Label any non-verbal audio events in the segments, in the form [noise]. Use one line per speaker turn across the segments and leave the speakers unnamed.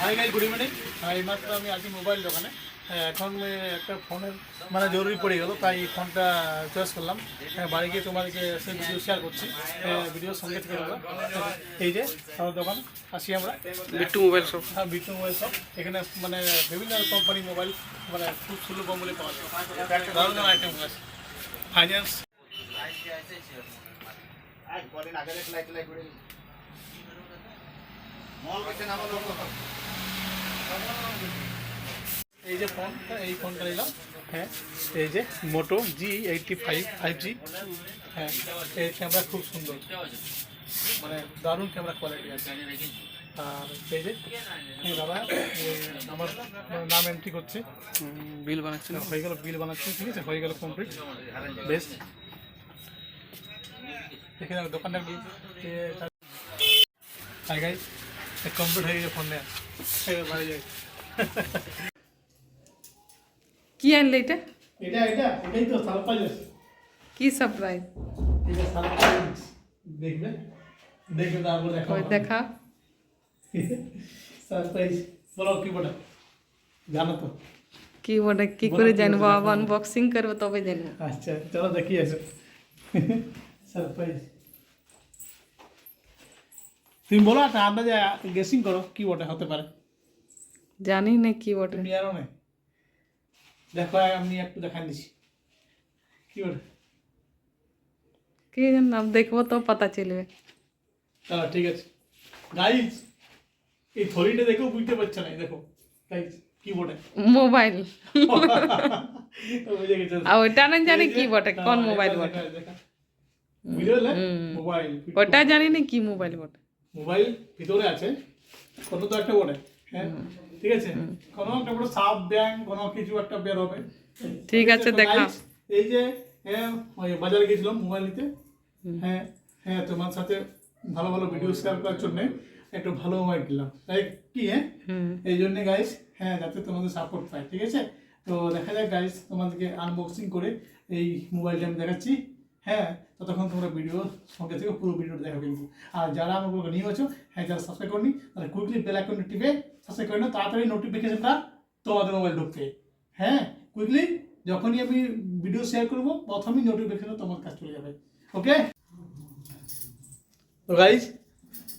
High গাই good evening এইমাত্র আমি আছি মোবাইল দোকানে। এখন একটা ফোনের মানে জরুরি পড়ে গেল তাই এই ফোনটা চয়েস করলাম। হ্যাঁ, বাড়ি গিয়ে তোমাদেরকে সে ভিডিও শেয়ার করছি ভিডিও সঙ্গে থেকে এই যে আমার দোকান আসি আমরা।
বিট্টু মোবাইল শপ
হ্যাঁ বিট্টু মোবাইল শপ এখানে মানে বিভিন্ন কোম্পানি মোবাইল মানে খুব সুলভ মূল্যে পাওয়া যায়। দারুণ আইটেম আছে। ফাইন্যান্স এই যে ফোন এই ফোনটা নিলাম। হ্যাঁ এই যে Moto G eighty five five G হ্যাঁ এই ক্যামেরা খুব সুন্দর। মানে দারুণ ক্যামেরা কোয়ালিটি আছে। আর এই যে দাদা আমার নাম এন্ট্রি করছে।
বিল বানাচ্ছেন।
হয়ে গেল বিল বানাচ্ছে ঠিক আছে? হয়ে গেল কমপ্লিট বেশ। দেখে যাও দোকানটা কমপ্লিট হয়ে গেছে ফোন নেওয়া বাড়ি যাই। [laughs]
কি আনলে এটা
এটা এটা এটাই তো সারপ্রাইজ আছে
কি সারপ্রাইজ
এটা সারপ্রাইজ দেখবে দেখবে তারপর দেখা
ওই দেখা
সারপ্রাইজ বলো কি বলে জানো তো
কি ওটা কি করে জানব আবার আনবক্সিং করব তবে জানব
আচ্ছা চলো দেখি আসো সারপ্রাইজ তুমি বলো একটা আন্দাজে গেসিং করো কি ওটা হতে পারে
জানি না কি ওটা
তুমি জানো না দেখো আমি একটু দেখান দিছি। কি
জানলাম দেখব তো পাতা চলবে।
চলো ঠিক আছে। গাইজ এই থলিটা দেখেও বুঝতে পারছে না দেখো। গাইজ কি বটে?
মোবাইল।
বুঝে গেছে?
আর ওটা না জানি কি বটে কোন মোবাইল বটে?
মোবাইল
ওটা জানি না কি মোবাইল বটে।
মোবাইল ভিতরে আছে কোনো তো একটা বটে হ্যাঁ? ঠিক আছে? কোনো একটা বড় সাপ ব্যাং কোনো কিছু একটা বের হবে।
ঠিক আছে দেখা।
এই যে হ্যাঁ ওই বাজারে গেছিলাম মোবাইল নিতে। হ্যাঁ হ্যাঁ তোমার সাথে ভালো ভালো ভিডিও শেয়ার করার জন্য একটু ভালো মোবাইল কিনলাম। তাই কি হ্যাঁ? এই জন্য গাইস হ্যাঁ যাতে তোমাদের সাপোর্ট পাই ঠিক আছে? তো দেখা যাক গাইস তোমাদেরকে আনবক্সিং করে এই মোবাইলটা আমি দেখাচ্ছি। হ্যাঁ ততক্ষণ তোমরা ভিডিও সঙ্গে থেকে পুরো ভিডিওটা দেখো কিন্তু। আর যারা আমার ব্লগে নিয়ে আছো হ্যাঁ যারা সাবস্ক্রাইব করনি, তাহলে কুইকলি বেল আইকনটা টিপে সাবস্ক্রাইব করে নাও, তাড়াতাড়ি নোটিফিকেশনটা তোমাদের মোবাইল ঢুকবে। হ্যাঁ কুইকলি যখনই আমি ভিডিও শেয়ার করব, প্রথমেই নোটিফিকেশন তোমার কাছে চলে যাবে। ওকে তো গাইস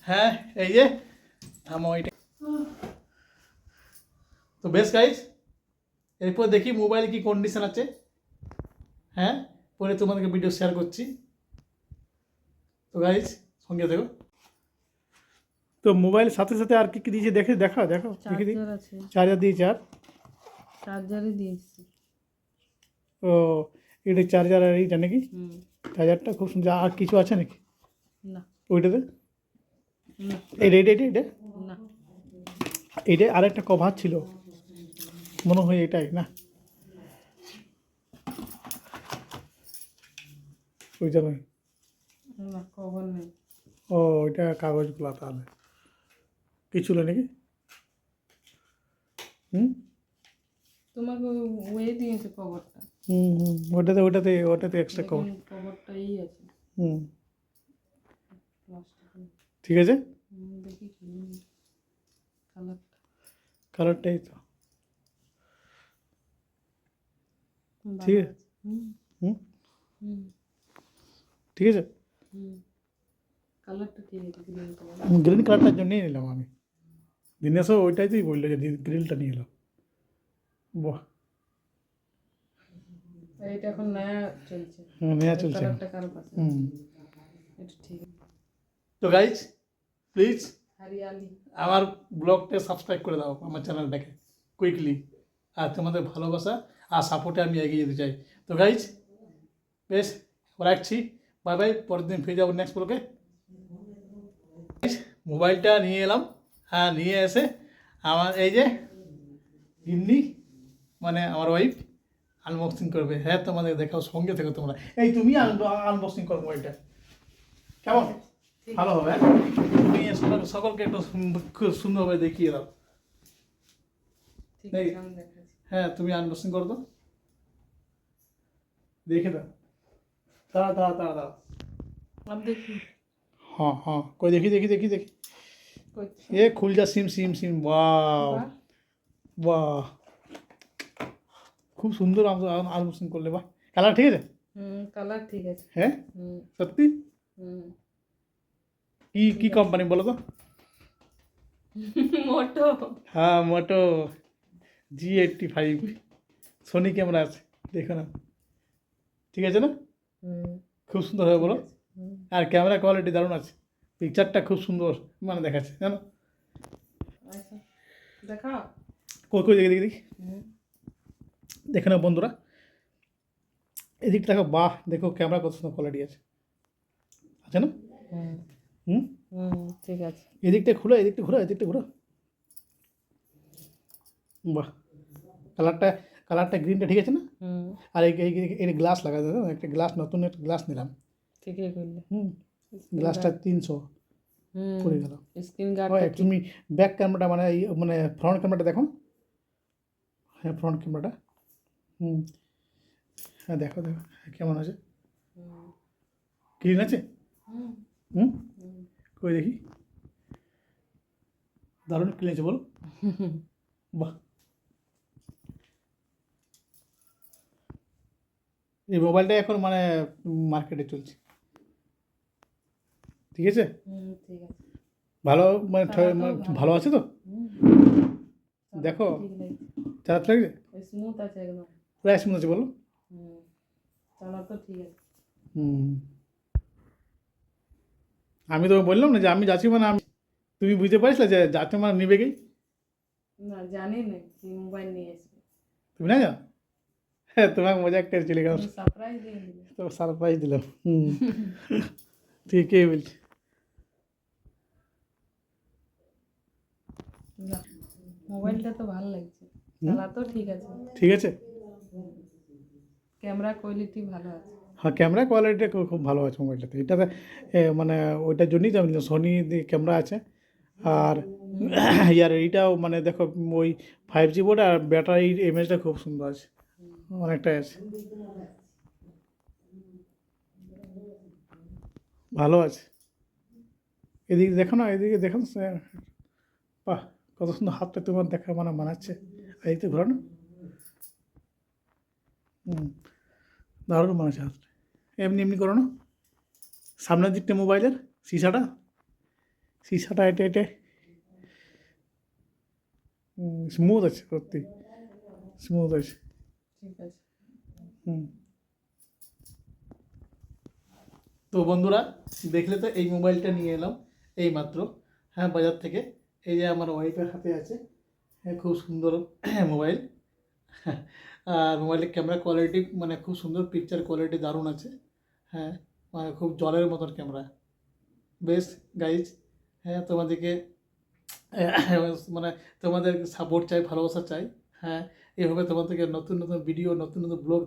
হ্যাঁ এই যে, থামো এটা। তো বেশ গাইস এরপর দেখি মোবাইলে কি কন্ডিশন আছে। হ্যাঁ? পরে তোমাদেরকে ভিডিও শেয়ার করছি। তো গাইস সঙ্গে দেখো তো মোবাইল সাথে সাথে আর কি কি দিয়েছে দেখে দেখা দেখো দেখি দিই।
চার্জার
দিয়েছে আর
চার্জারই দিয়েছি।
ও এটা চার্জার আর এইটা নাকি?
হুম।
চার্জারটা খুব সুন্দর। আর কিছু আছে নাকি?
না।
ওইটাতে?
না।
এইটা এটা এটা এইটা?
না।
এইটা আর একটা কভার ছিল। মনে হয় এটাই না? ওইটা নয়
না কভার নেই।
ও ওইটা কাগজগুলো তাহলে কিছু নেই নাকি? হুম?
তোমাকে ওয়ে দিয়েছে কভারটা
হুম হুম ওটাতে ওটাতে ওটাতে এক্সট্রা কভার
কভারটা ই আছে।
হুম।
প্লাস্টিক
ঠিক আছে?
দেখি কি কালারটা
কালারটাই তো। ঠিক আছে।
হুম।
হুম?
হুম।
ঠিক আছে?
গ্রিন
কালারটার জন্যই নিলাম আমি। দিনেশও ওইটাইতেই বলল যে গ্রিলটা নিয়ে এলাম বাহ।
এইটা এখন নয়া চলছে।
হ্যাঁ, চলছে। হুম।
এটা ঠিক।
তো গাইজ প্লিজ
হরিয়ালি।
আমার ব্লগটা সাবস্ক্রাইব করে দাও আমার চ্যানেলটাকে কুইকলি আর তোমাদের ভালোবাসা আর সাপোর্টে আমি এগিয়ে যেতে চাই। তো গাইজ বেশ রাখছি। বাই বাই পরের দিন ফিরে যাব নেক্সট ব্লগে মোবাইলটা নিয়ে এলাম হ্যাঁ নিয়ে এসে আমার এই যে গিন্নি মানে আমার ওয়াইফ আনবক্সিং করবে। হ্যাঁ তোমাদের দেখাও সঙ্গে থেকে তোমরা। এই তুমি আনবক্সিং করো মোবাইলটা কেমন? ভালো হবে হ্যাঁ? তুমি সকল- সকলকে একটু খুব সুন্দরভাবে দেখিয়ে দাও। হ্যাঁ তুমি আনবক্সিং করো তো দেখে দাও। দাঁড়া
দাঁড়া দাঁড়া
দাঁড়া। দেখি। হ্যাঁ হ্যাঁ। কই দেখি দেখি
দেখি
দেখি। এ খুল যা সিম সিম সিম।
বাহ।
বাহ। খুব সুন্দর আম মুসলিম করলে বাহ। কালার ঠিক আছে?
কালার ঠিক আছে।
হ্যাঁ? সত্যি?
হুম।
কি কি কোম্পানি বলো তো? [laughs]
মোটো।
হ্যাঁ Moto. G eighty five Sony camera আছে। দেখো না। ঠিক আছে না? খুব সুন্দর হবে বলো। আর ক্যামেরা কোয়ালিটি দারুণ আছে। পিকচারটা খুব সুন্দর মানে দেখাচ্ছে জানো?
আচ্ছা, দেখা
কই কই দেখি দেখি দেখি। দেখে নাও বন্ধুরা। এদিকটা দেখো বাহ দেখো ক্যামেরা কত সুন্দর কোয়ালিটি আছে। আছে না? হুম।
ঠিক আছে।
এদিকটা খুলো এদিকটা ঘুরো এদিকটা ঘুরো। বাহ কালারটা কালারটা গ্রিনটা ঠিক আছে না? আর এই গ্লাস লাগাতে একটা গ্লাস নতুন একটা গ্লাস নিলাম।
ঠিকই করলে
হুম গ্লাসটা তিনশো পড়ে গেল। স্ক্রিন
গার্ড
তুমি ব্যাক ক্যামেরাটা মানে মানে ফ্রন্ট ক্যামেরাটা দেখো। হ্যাঁ ফ্রন্ট ক্যামেরাটা হুম। হ্যাঁ দেখো দেখো কেমন আছে? ক্লিন আছে? হুম। কই দেখি? দারুণ ক্লিন আছে বলো। বাহ [laughs] এই মোবাইলটাই এখন মানে মার্কেটে চলছে। ঠিক আছে? ভালো মানে
ভালো
মানে আছে তো? দেখো চালাতে লাগছে
স্মুথ আছে
প্রায় স্মুথ আছে বলো।
ঠিক আছে।
হুম। আমি তো বললাম না যে আমি যাচ্ছি মানে আমি তুমি বুঝতে পারিস যে যাতে মানে নিবে কি?
না জানি না কি মোবাইল নিয়ে এসেছি।
তুমি না জানো হ্যাঁ [laughs] তোমাকে মজা একটা
দিয়ে
তো সারপ্রাইজ দিলাম হুম। ঠিকই বলছি।
মোবাইলটা তো ভালো লাগছে। চালা তো ঠিক আছে।
ঠিক আছে।
ক্যামেরা কোয়ালিটি ভালো আছে।
হ্যাঁ ক্যামেরা কোয়ালিটি খুব ভালো আছে মোবাইলটাতে। এটাতে মানে ওইটার জন্যই আমি সোনি ক্যামেরা আছে। আর [coughs] ইয়ার এইটাও মানে দেখো ওই ফাইভ জি বোর্ড আর ব্যাটারি ইমেজটা খুব সুন্দর আছে। অনেকটাই আছে। ভালো আছে। এদিকে দেখো না এদিকে দেখো না, সে- বাহ কত সুন্দর হাতটা তোমার দেখা মানে মানাচ্ছে। তো ঘোরো না। হুম দারুণ মানাচ্ছে হাতটা। এমনি এমনি করো না। সামনের দিকটা মোবাইলের সিসাটা। সিসাটা এটা এটা। স্মুথ আছে সত্যি। স্মুথ আছে।
ঠিক আছে।
হুম। তো বন্ধুরা, দেখলে তো এই মোবাইলটা নিয়ে এলাম এই মাত্র হ্যাঁ বাজার থেকে। এই যে আমার ওয়াইফের হাতে আছে। হ্যাঁ খুব সুন্দর [clears throat] মোবাইল। আর মোবাইলের ক্যামেরা কোয়ালিটি মানে খুব সুন্দর পিকচার কোয়ালিটি দারুণ আছে। হ্যাঁ মানে খুব জলের মতন ক্যামেরা বেশ গাইজ হ্যাঁ তোমাদেরকে [clears throat] মানে তোমাদের সাপোর্ট চাই, ভালোবাসা চাই। হ্যাঁ এইভাবে তোমাদেরকে নতুন নতুন ভিডিও নতুন নতুন ব্লগ